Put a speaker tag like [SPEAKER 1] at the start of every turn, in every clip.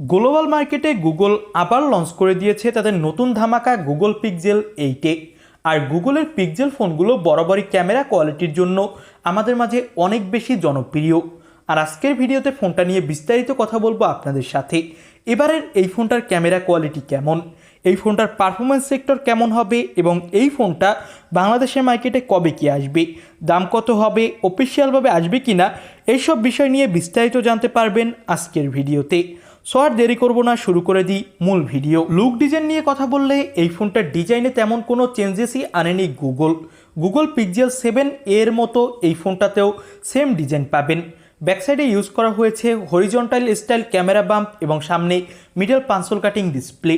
[SPEAKER 1] Global মার্কেটে Google আবার launch করে দিয়েছে তাদের নতুন ধামাকা গুগল পিকজেল এইটে আর গুগলের পিকজেল ফোনগুলো বরাবরই ক্যামেরা কোয়ালিটির জন্য আমাদের মাঝে অনেক বেশি জনপ্রিয়। আর আজকের ভিডিওতে ফোনটা নিয়ে বিস্তারিত কথা বলব আপনাদের সাথে। এবারের এই ফোনটার ক্যামেরা কোয়ালিটি কেমন? এই ফোনটার পারফরমেন্স সেক্টর কেমন হবে? এবং এই ফোনটা বাংলাদেশের মার্কেটে কবে কি আসবে? দাম কত হবে? অফিসিয়ালভাবে আসবে কি না এইসব বিষয় নিয়ে বিস্তারিত জানতে পারবেন আজকের ভিডিওতে। সো আর দেরি করব না, শুরু করে দিই মূল ভিডিও। লুক ডিজাইন নিয়ে কথা বললে এই ফোনটার ডিজাইনে তেমন কোনো চেঞ্জেসই আনেনি গুগল। গুগল পিকজেল সেভেন এর মতো এই ফোনটাতেও সেম ডিজাইন পাবেন। ব্যাকসাইডে ইউজ করা হয়েছে হরিজন্টাল স্টাইল ক্যামেরা বাম্প এবং সামনে middle punch hole cutting display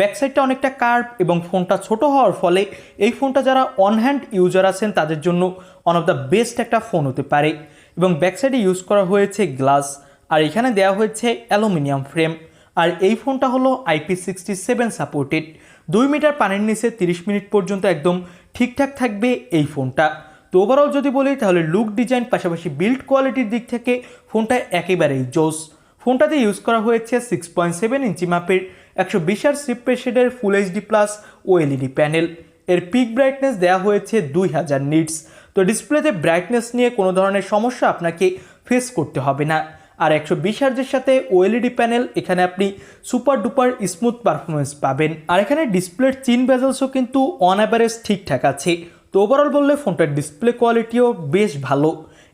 [SPEAKER 1] ব্যাকসাইডটা অনেকটা কার্ভ এবং ফোনটা ছোট হওয়ার ফলে এই ফোনটা যারা অন হ্যান্ড ইউজার আছেন, তাদের জন্য ওয়ান অফ দ্য বেস্ট একটা ফোন হতে পারে। এবং ব্যাকসাইডে ইউজ করা হয়েছে গ্লাস আর এখানে দেওয়া হয়েছে অ্যালুমিনিয়াম ফ্রেম। আর এই ফোনটা হলো আইপি সিক্সটি সেভেন সাপোর্টেড। দুই মিটার পানির নিচে তিরিশ মিনিট পর্যন্ত একদম ঠিকঠাক থাকবে এই ফোনটা। তো ওভারঅল যদি বলি, তাহলে লুক ডিজাইন পাশাপাশি বিল্ড কোয়ালিটির দিক থেকে ফোনটা একেবারেই জোস। ফোনটাতে ইউজ করা হয়েছে সিক্স পয়েন্ট সেভেন ইঞ্চি মাপের একশো বিশ আর সিপ্রেশেডের full HD plus OLED panel এর পিক ব্রাইটনেস দেওয়া হয়েছে দুই হাজার নিটস তো ডিসপ্লেতে ব্রাইটনেস নিয়ে কোনো ধরনের সমস্যা আপনাকে ফেস করতে হবে না। আর একশো বিশ হার্জের সাথে ওএলইডি প্যানেল এখানে আপনি সুপার ডুপার স্মুথ পারফরমেন্স পাবেন। আর এখানে ডিসপ্লের চিন বেজলসও কিন্তু অন অ্যাভারেজ ঠিকঠাক আছে। তো ওভারঅল বললে ফোনটার ডিসপ্লে কোয়ালিটিও বেশ ভালো।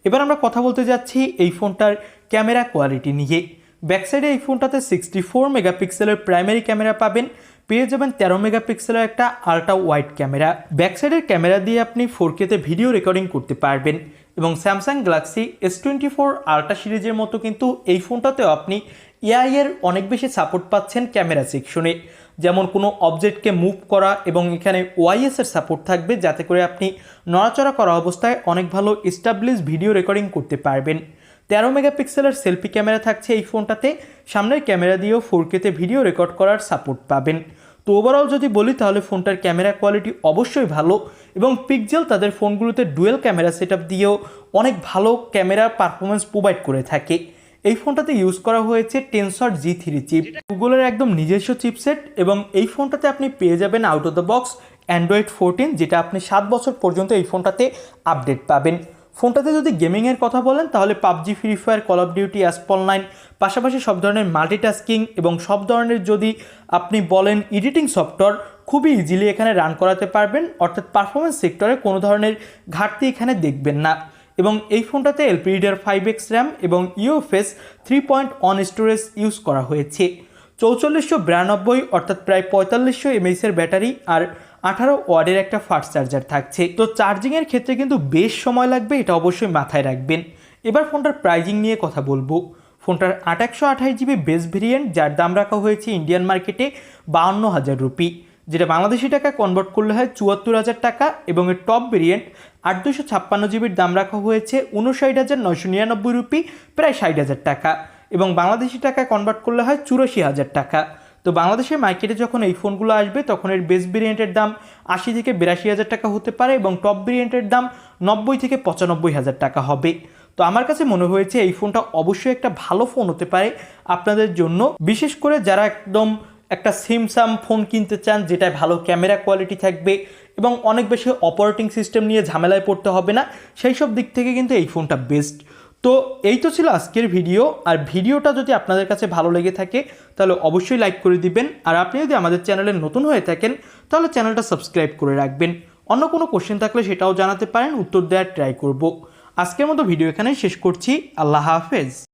[SPEAKER 1] এবার আমরা কথা বলতে যাচ্ছি এই ফোনটার ক্যামেরা কোয়ালিটি নিয়ে। ব্যাকসাইডে এই ফোনটাতে সিক্সটি ফোর মেগাপিক্সেলের প্রাইমারি ক্যামেরা পাবেন। পেয়ে যাবেন তেরো মেগাপিক্সেলের একটা আল্ট্রা ওয়াইড ক্যামেরা ব্যাকসাইডের ক্যামেরা দিয়ে আপনি ফোর কেতে ভিডিও রেকর্ডিং করতে পারবেন। এবং Samsung Galaxy S twenty four ultra সিরিজের মতো কিন্তু এই ফোনটাতেও আপনি এআই এর অনেক বেশি সাপোর্ট পাচ্ছেন ক্যামেরা সেকশনে যেমন কোনো অবজেক্টকে মুভ করা এবং এখানে ওয়াইএস এর সাপোর্ট থাকবে, যাতে করে আপনি নড়াচড়া করা অবস্থায় অনেক ভালো এস্টাবলিশ ভিডিও রেকর্ডিং করতে পারবেন। তেরো মেগাপিক্সেলের সেলফি ক্যামেরা থাকছে এই ফোনটাতে। সামনের ক্যামেরা দিয়েও ফোর ভিডিও রেকর্ড করার সাপোর্ট পাবেন। তো ওভারঅল যদি বলি, তাহলে ফোনটার ক্যামেরা কোয়ালিটি অবশ্যই ভালো এবং পিকজেল তাদের ফোনগুলোতে ডুয়েল ক্যামেরা সেট দিয়েও অনেক ভালো ক্যামেরা পারফরমেন্স প্রোভাইড করে থাকে। এই ফোনটাতে ইউজ করা হয়েছে টেনসর জি থ্রি চিপ গুগলের একদম নিজস্ব চিপসেট এবং এই ফোনটাতে আপনি পেয়ে যাবেন out of the box Android fourteen যেটা আপনি সাত বছর পর্যন্ত এই ফোনটাতে আপডেট পাবেন। ফোনটাতে যদি গেমিংয়ের কথা বলেন, তাহলে PUBG free fire call of duty asphalt nine পাশাপাশি সব ধরনের মাল্টিটাস্কিং এবং সব ধরনের যদি আপনি বলেন এডিটিং সফটওয়্যার খুবই ইজিলি এখানে রান করাতে পারবেন। অর্থাৎ পারফরমেন্স সেক্টরে কোনো ধরনের ঘাটতি এখানে দেখবেন না। এবং এই ফোনটাতে এলপিডিআর ফাইভ এক্স র্যাম এবং UFS three point one storage use করা হয়েছে। চৌচল্লিশশো বিরানব্বই, অর্থাৎ প্রায় পঁয়তাল্লিশশো এমএইচের ব্যাটারি আর আঠারো ওয়ার্ডের একটা ফাস্ট চার্জার থাকছে। তো চার্জিংয়ের ক্ষেত্রে কিন্তু বেশ সময় লাগবে, এটা অবশ্যই মাথায় রাখবেন। এবার ফোনটার প্রাইজিং নিয়ে কথা বলব। ফোনটার আট একশো আঠাশ জিবি বেস ভেরিয়েন্ট, যার দাম রাখা হয়েছে ইন্ডিয়ান মার্কেটে বাউন্ন হাজার রুপি। যেটা বাংলাদেশি টাকা কনভার্ট করলে হয় চুয়াত্তর হাজার টাকা এবং এর টপ ভেরিয়েন্ট আট দুশো ছাপ্পান্ন জিবির দাম রাখা হয়েছে উনষাট হাজার নয়শো নিরানব্বই রুপি, প্রায় ষাট হাজার টাকা। এবং বাংলাদেশি টাকায় কনভার্ট করলে হয় চুরাশি হাজার টাকা। তো বাংলাদেশের মার্কেটে যখন এই ফোনগুলো আসবে, তখন এর বেস ভেরিয়েন্টের দাম আশি থেকে বিরাশি হাজার টাকা হতে পারে এবং টপ ভেরিয়েন্টের দাম নব্বই থেকে পঁচানব্বই হাজার টাকা হবে। তো আমার কাছে মনে হয়েছে এই ফোনটা অবশ্যই একটা ভালো ফোন হতে পারে আপনাদের জন্য। বিশেষ করে যারা একদম একটা সিমসাম ফোন কিনতে চান, যেটায় ভালো ক্যামেরা কোয়ালিটি থাকবে এবং অনেক বেশি অপারেটিং সিস্টেম নিয়ে ঝামেলায় পড়তে হবে না, সেই সব দিক থেকে কিন্তু এই ফোনটা বেস্ট তো এই তো ছিল আজকের ভিডিও। আর ভিডিওটা যদি আপনাদের কাছে ভালো লেগে থাকে, তাহলে অবশ্যই লাইক করে দিবেন। আর আপনি যদি আমাদের চ্যানেলে নতুন হয়ে থাকেন, তাহলে চ্যানেলটা সাবস্ক্রাইব করে রাখবেন। অন্য কোনো কোশ্চেন থাকলে সেটাও জানাতে পারেন, উত্তর দেওয়ার ট্রাই করব। আজকের মতো ভিডিও এখানেই শেষ করছি। আল্লাহ হাফেজ।